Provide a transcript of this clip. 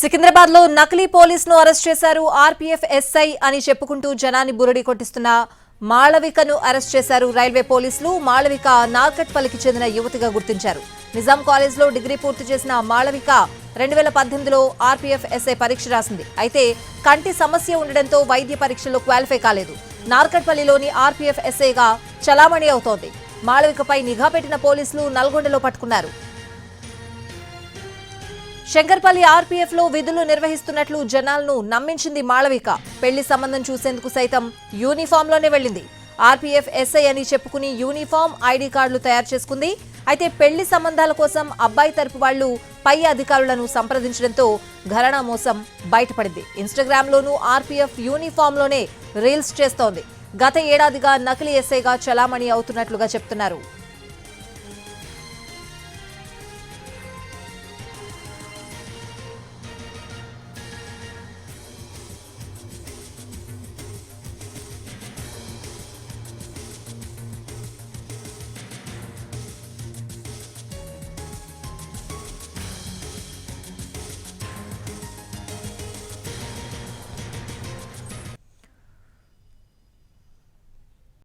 సికింద్రాబాద్లో నకిలీ పోలీసును అరెస్ట్ చేశారు ఆర్పీఎఫ్ ఎస్ఐ అని చెప్పుకుంటూ జనాన్ని బురడి కొట్టిస్తున్న మాళవికను అరెస్ట్ చేశారు రైల్వే పోలీసులు. మాళవిక నార్కట్పల్లికి చెందిన యువతిగా గుర్తించారు. నిజాం కాలేజ్లో డిగ్రీ పూర్తి చేసిన మాళవిక రెండు వేల పద్దెనిమిదిలో ఆర్పీఎఫ్ ఎస్ఐ పరీక్ష రాసింది. అయితే కంటి సమస్య ఉండడంతో వైద్య పరీక్షలో క్వాలిఫై కాలేదు. నార్కట్పల్లిలోని ఆర్పీఎఫ్ ఎస్ఐగా చలామణి అవుతోంది. మాళవికపై నిఘా పెట్టిన పోలీసులు నల్గొండలో పట్టుకున్నారు. శంకర్పల్లి ఆర్పీఎఫ్లో విధులు నిర్వహిస్తున్నట్లు జనాలను నమ్మించింది మాళవిక. పెళ్ళి సంబంధం చూసేందుకు సైతం యూనిఫామ్లోనే వెళ్ళింది. ఆర్పీఎఫ్ ఎస్ఐ అని చెప్పుకుని యూనిఫామ్ ఐడి కార్డులు తయారు చేసుకుంది. అయితే పెళ్ళి సంబంధాల కోసం అబ్బాయి తరపు వాళ్ళు పై అధికారులను సంప్రదించడంతో ఘరణా మోసం బయటపడింది. ఇన్స్టాగ్రామ్ లోనూ ఆర్పీఎఫ్ యూనిఫామ్లోనే రీల్స్ చేస్తోంది. గత ఏడాదిగా నకిలీ ఎస్ఐగా చలామణి అవుతున్నట్లుగా చెప్తున్నారు.